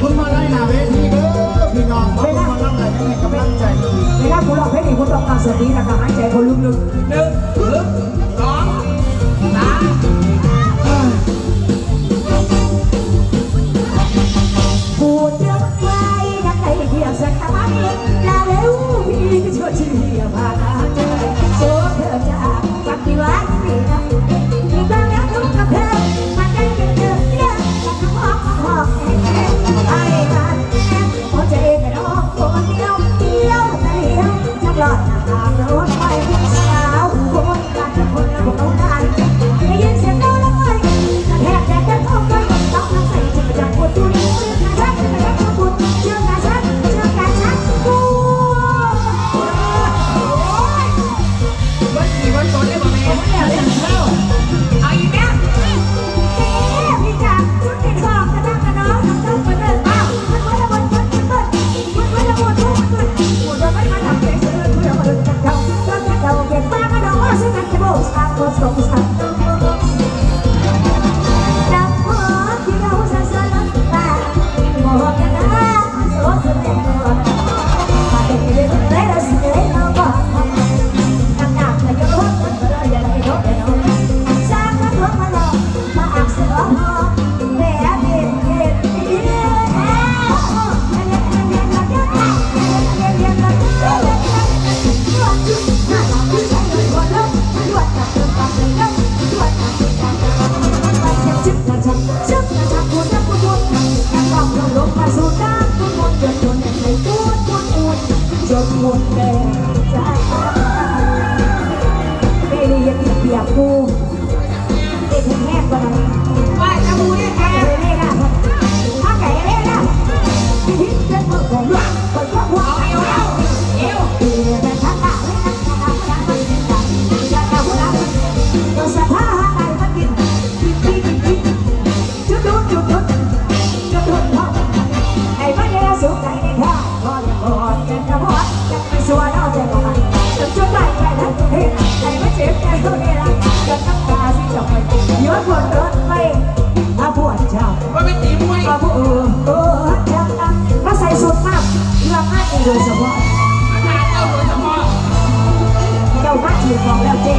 คุณมาไล่หนาเวทีเด้อพี่น้องคุณมาลังไหนให้กำลังใจเวลาคุณร้องเพลงนี้คุณต้องตั้งสตินะคะหายใจคนลึกหนึ่งหนึ่งสองสามๆพูดเรื่องไว้นักไอเดียวสักทำไมลาเร็วพี่ก็ช่วยชีวิตพา ก็สงสาร จนหมดแรงใจไม่ได้ยังเปียกกูเด็กแห้งกว่านั้นว่าจะมูเนี่ยแกเล่นะถ้าแก่เลยนนะที่ทิ้งเป็นมือของลูกคนก็หัวเอาเอวเอาเอว ย้อนบนรถไปอาปวดเจ้าว่าเป็นตีมวยอาปวดเออจังนะมาใส่สุดมากเรื่องงานเองโดยเฉพาะอาจารย์เจ้าโดยเฉพาะเจ้าหน้าที่ของแล้วเจ๊